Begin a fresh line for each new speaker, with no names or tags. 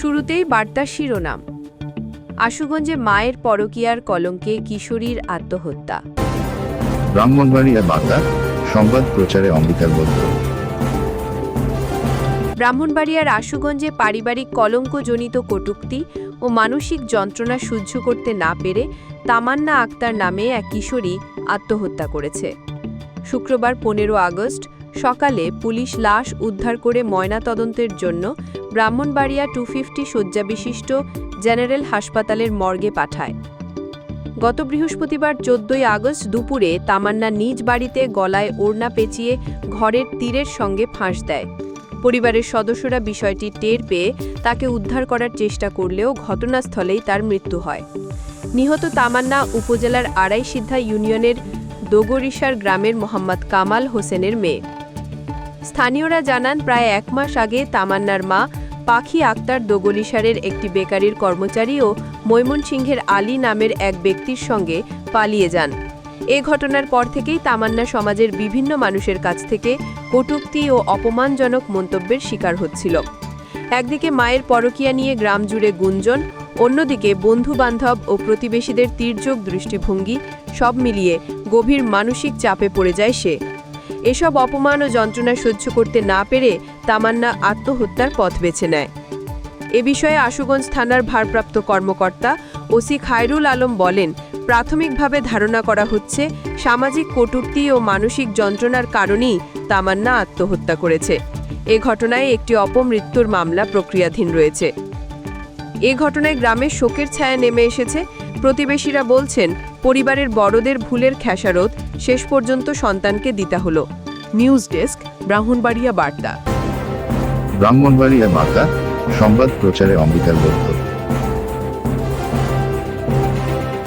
শুরুতেই বার্তার শিরোনাম। আশুগঞ্জে মায়ের পরকীয়ার কলঙ্কে কিশোরীর আত্মহত্যা।
ব্রাহ্মণবাড়িয়া বার্তা সংবাদ প্রচারে
ব্রাহ্মণবাড়িয়ার আশুগঞ্জে পারিবারিক কলঙ্কজনিত কটূক্তি ও মানসিক যন্ত্রণা সহ্য করতে না পেরে তামান্না আক্তার নামে এক কিশোরী আত্মহত্যা করেছে। শুক্রবার পনেরো আগস্ট সকালে পুলিশ লাশ উদ্ধার করে ময়নাতদন্তের জন্য ব্রাহ্মণবাড়িয়া টু ফিফটি শয্যাবিশিষ্ট জেনারেল হাসপাতালের মর্গে পাঠায়। গত বৃহস্পতিবার চোদ্দই আগস্ট দুপুরে তামান্না নিজ বাড়িতে গলায় ওড়না পেঁচিয়ে ঘরের তীরের সঙ্গে ফাঁস দেয়। পরিবারের সদস্যরা বিষয়টি টের পেয়ে তাকে উদ্ধার করার চেষ্টা করলেও ঘটনাস্থলেই তার মৃত্যু হয়। নিহত তামান্না উপজেলার আড়াইসিদ্ধা ইউনিয়নের দোগরিসার গ্রামের মোহাম্মদ কামাল হোসেনের মেয়ে। স্থানীয়রা জানান, প্রায় এক মাস আগে তামান্নার মা পাখি আক্তার দোগলিসারের একটি বেকারির কর্মচারী ও ময়মনসিংহের আলী নামের এক ব্যক্তির সঙ্গে পালিয়ে যান। এ ঘটনার পর থেকেই তামান্না সমাজের বিভিন্ন মানুষের কাছ থেকে কটূক্তি ও অপমানজনক মন্তব্যের শিকার হচ্ছিল। একদিকে মায়ের পরকীয়া নিয়ে গ্রাম জুড়ে গুঞ্জন, অন্যদিকে বন্ধু-বান্ধব ও প্রতিবেশীদের তীর্যক দৃষ্টিভঙ্গি সব মিলিয়ে গভীর মানসিক চাপে পড়ে যায় সে। এসব অপমান ও যন্ত্রণা সহ্য করতে না পেরে তামান্না আত্মহত্যার পথ বেছে নেয়। এ বিষয়ে আশুগঞ্জ থানার ভারপ্রাপ্ত কর্মকর্তা ওসি খায়রুল আলম বলেন, প্রাথমিকভাবে ধারণা করা হচ্ছে, সামাজিক কটূক্তি ও মানসিক যন্ত্রণার কারণেই তামান্না আত্মহত্যা করেছে। এ ঘটনায় একটি অপমৃত্যুর মামলা প্রক্রিয়াধীন রয়েছে। এ ঘটনায় গ্রামে শোকের ছায়া নেমে এসেছে। প্রতিবেশীরা বলছেন, পরিবারের বড়দের ভুলের খেসারত শেষ পর্যন্ত সন্তানকে দিতে হলো। নিউজ ডেস্ক, ব্রাহ্মণবাড়িয়া বার্তা।
ব্রাহ্মণবাড়িয়া বার্তা, সংবাদ প্রচারে অমৃতার বদ্ধ